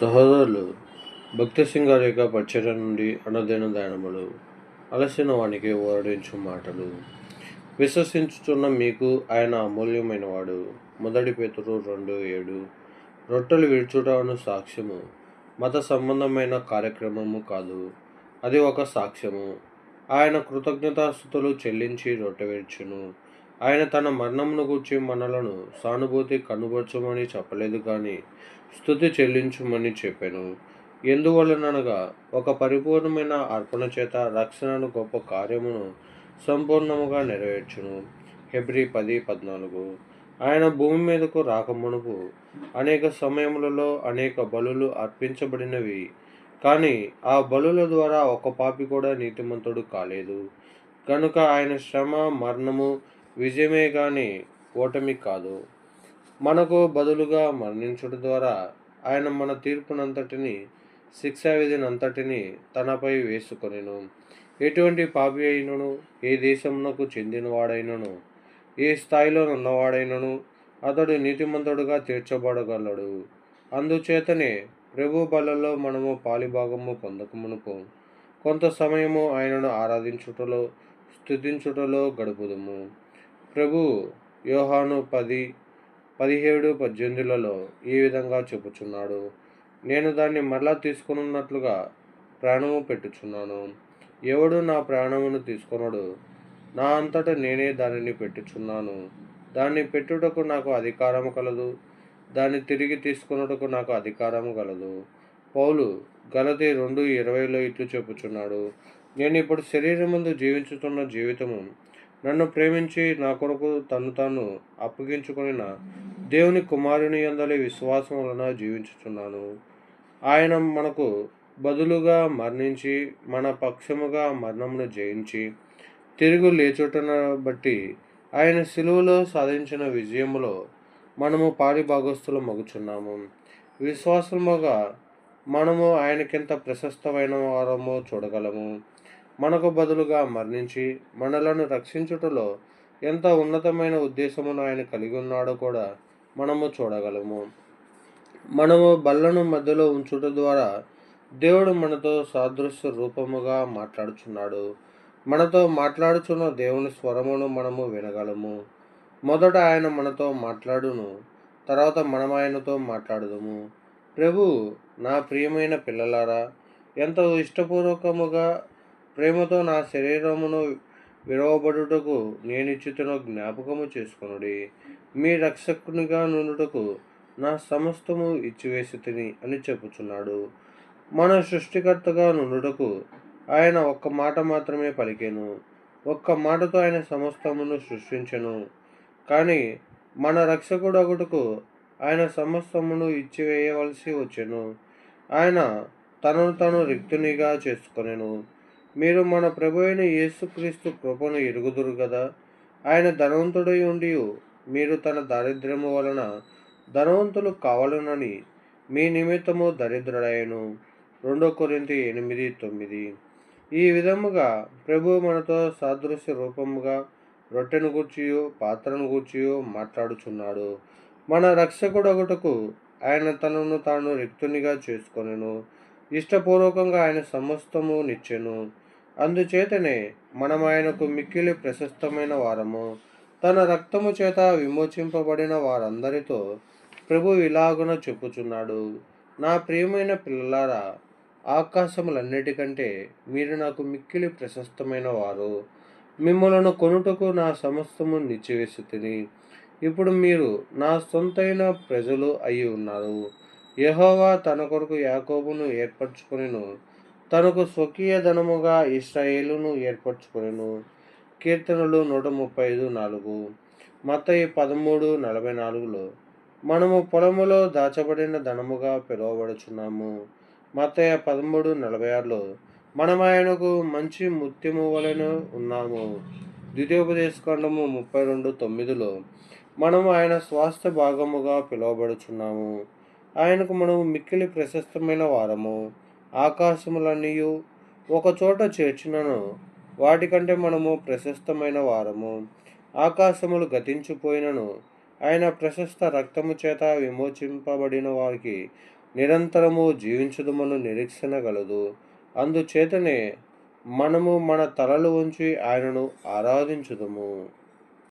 సహోదరులు భక్తి యొక్క పచ్చడి నుండి అనదైన దానములు అలసిన వానికి ఓరడించు మాటలు. విశ్వసించుతున్న మీకు ఆయన అమూల్యమైన వాడు మొదటి పేతురు రెండు ఏడు. రొట్టెలు విడుచుటను సాక్ష్యము. మత సంబంధమైన కార్యక్రమము కాదు. అది ఒక సాక్ష్యము. ఆయన కృతజ్ఞతాస్థుతులు చెల్లించి రొట్టె విడుచును. ఆయన తన మరణమును గూర్చి మనలను సానుభూతి కనుబరచమని చెప్పలేదు కానీ స్థుతి చెల్లించమని చెప్పాను. ఎందువలనగా ఒక పరిపూర్ణమైన అర్పణ చేత రక్షణను గొప్ప కార్యమును సంపూర్ణముగా నెరవేర్చును. ఫిబ్రి పది పద్నాలుగు. ఆయన భూమి మీదకు రాకమునుపు అనేక సమయములలో అనేక బలులు అర్పించబడినవి. కానీ ఆ బలుల ద్వారా ఒక పాపి కూడా నీతిమంతుడు కాలేదు. కనుక ఆయన శ్రమ మరణము విజయమే కానీ ఓటమి కాదు. మనకు బదులుగా మరణించుట ద్వారా ఆయన మన తీర్పునంతటిని శిక్షా విధినంతటిని తనపై వేసుకొనెను. ఎటువంటి పాపి అయినను ఏ దేశమునకు చెందినవాడైనను ఏ స్థాయిలో ఉన్నవాడైనను అతడు నీతిమంతుడుగా తీర్చబడగలడు. అందుచేతనే ప్రభు బలలో మనము పాలిభాగము పొందకమునుకు కొంత సమయము ఆయనను ఆరాధించుటలో స్థుతించుటలో గడుపుదుము. ప్రభు యోహాను పది పదిహేడు పద్దెనిమిదిలలో ఈ విధంగా చెప్పుచున్నాడు. నేను దాన్ని మరలా తీసుకున్నట్లుగా ప్రాణము పెట్టుచున్నాను. ఎవడు నా ప్రాణమును తీసుకొనడు నా అంతటా నేనే దానిని పెట్టుచున్నాను. దాన్ని పెట్టుటకు నాకు అధికారం కలదు దాన్ని తిరిగి తీసుకున్నటకు నాకు అధికారం కలదు. పౌలు గలతి రెండు ఇరవైలో ఇట్లు చెప్పుచున్నాడు. నేను ఇప్పుడు శరీరం ముందు జీవించుతున్న జీవితము నన్ను ప్రేమించి నా కొరకు తను తాను అప్పగించుకుని దేవుని కుమారుని అందలి విశ్వాసం వలన జీవించుచున్నాను. ఆయన మనకు బదులుగా మరణించి మన పక్షముగా మరణమును జయించి తిరుగు లేచుటన బట్టి ఆయన సిలువలో సాధించిన విజయములో మనము పారిభాగస్తులు మగుచున్నాము. విశ్వాసముగా మనము ఆయనకెంత ప్రశస్తమైన వారమో చూడగలము. మనకు బదులుగా మరణించి మనలను రక్షించుటలో ఎంత ఉన్నతమైన ఉద్దేశమును ఆయన కలిగి ఉన్నాడో కూడా మనము చూడగలము. మనము బల్లను మధ్యలో ఉంచుట ద్వారా దేవుడు మనతో సాదృశ్య రూపముగా మాట్లాడుచున్నాడు. మనతో మాట్లాడుచున్న దేవుని స్వరమును మనము వినగలము. మొదట ఆయన మనతో మాట్లాడును తర్వాత మనం ఆయనతో మాట్లాడదుము. ప్రభు నా ప్రియమైన పిల్లలారా ఎంతో ఇష్టపూర్వకముగా ప్రేమతో నా శరీరమును విరవబడుటకు నేనిచ్చుతున్న జ్ఞాపకము చేసుకొనుడి. మీ రక్షకునిగా నుండుటకు నా సమస్తము ఇచ్చివేసి తిని అని చెప్పుచున్నాడు. మన సృష్టికర్తగా నుండుటకు ఆయన ఒక్క మాట మాత్రమే పలికాను. ఒక్క మాటతో ఆయన సమస్తమును సృష్టించెను. కానీ మన రక్షకుడు ఒకటకు ఆయన సమస్తమును ఇచ్చివేయవలసి వచ్చెను. ఆయన తనను తను రిక్తునిగా చేసుకొనెను. మీరు మన ప్రభు అయిన యేసుక్రీస్తు కృపను ఎరుగుదురు కదా ఆయన ధనవంతుడై ఉండి మీరు తన దారిద్ర్యము వలన ధనవంతులు కావాలనని మీ నిమిత్తము దరిద్రుడయ్యను రెండో కొరింతి ఎనిమిది తొమ్మిది. ఈ విధముగా ప్రభు మనతో సాదృశ్య రూపముగా రొట్టెను గూర్చియో పాత్రను గూర్చియో మాట్లాడుచున్నాడు. మన రక్షకుడు ఒకటకు ఆయన తనను తాను రిక్తునిగా చేసుకొనెను. ఇష్టపూర్వకంగా ఆయన సమస్తము నిచ్చెను. అందుచేతనే మనం ఆయనకు మిక్కిలి ప్రశస్తమైన వారము తన రక్తము చేత విమోచింపబడిన వారందరితో ప్రభు ఇలాగున చెప్పుచున్నాడు. నా ప్రియమైన పిల్లలారా ఆకాశములన్నిటికంటే మీరు నాకు మిక్కిలి ప్రశస్తమైన వారు. మిమ్మలను కొనుటకు నా సమస్తము నిచ్చివేసి తిని ఇప్పుడు మీరు నా సొంతైన ప్రజలు అయి ఉన్నారు. యహోవా తన కొరకు యాకోబును ఏర్పరచుకొనిను. తనకు స్వకీయ ధనముగా ఇస్రాయేలును ఏర్పరచుకొనెను. కీర్తనలు నూట ముప్పై ఐదు నాలుగు మతయి పదమూడు నలభై నాలుగులో మనము పొలములో దాచబడిన ధనముగా పిలువబడుచున్నాము. మతయ పదమూడు నలభై ఆరులో మనం ఆయనకు మంచి ముత్యము వలన ఉన్నాము. ద్వితీయోపదేశకాండము ముప్పై రెండు తొమ్మిదిలో మనము ఆయన స్వాస్థ్య భాగముగా పిలువబడుచున్నాము. ఆయనకు మనము మిక్కిలి ప్రశస్తమైన వారము. ఆకాశములన్నీయు ఒకచోట చేర్చినను. వాటికంటే మనము ప్రశస్తమైన వారము. ఆకాశములు గతించిపోయినను. ఆయన ప్రశస్త రక్తము చేత విమోచింపబడిన వారికి నిరంతరము జీవించుదమను నిరీక్షణ కలదు అందుచేతనే మనము మన తలలు ఉంచి ఆయనను ఆరాధించుదము.